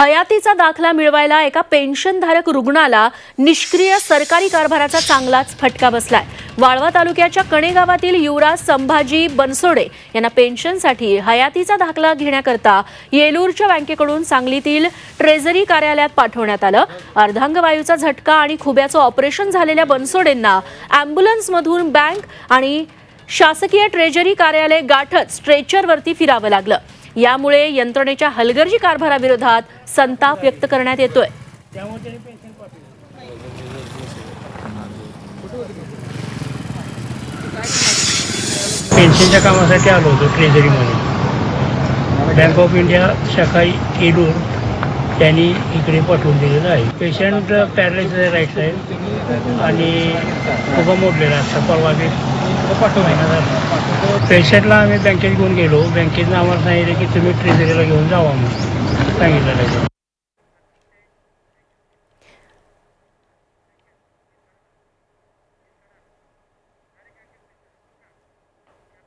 हयातीचा दाखला मिळवायला एका पेन्शनधारक रुग्णाला निष्क्रिय सरकारी कारभाराचा चांगलाच फटका बसलाय. वाळवा तालुक्याच्या कणे गावातील युवराज संभाजी बनसोडे यांना पेन्शनसाठी हयातीचा दाखला घेण्याकरता येलूरच्या बँकेकडून सांगलीतील ट्रेझरी कार्यालयात पाठवण्यात आलं. अर्धांगवायूचा झटका आणि खुब्याचं ऑपरेशन झालेल्या बनसोडेंना अँब्युलन्समधून बँक आणि शासकीय ट्रेझरी कार्यालय गाठत स्ट्रेचरवरती फिरावं लागलं. यामुळे यंत्रणेच्या हलगर्जी कारभाराविरोधात संताप व्यक्त करण्यात येतोय. पेन्शनच्या कामासाठी आलो होतो ट्रेझरीमध्ये. बँक ऑफ इंडिया शाखा येडूर त्यांनी इकडे पाठवून दिलेलं आहे. पेशंट पॅरालिसिस राईट साईड आणि उभं मोडलेला असतं. परवा बी महिना पेशंटला आम्ही बँकेत घेऊन गेलो. बँकेतनं आम्हाला सांगितलं की तुम्ही ट्रेझरीला घेऊन जावा म्हणून. सांगितलेलं आहे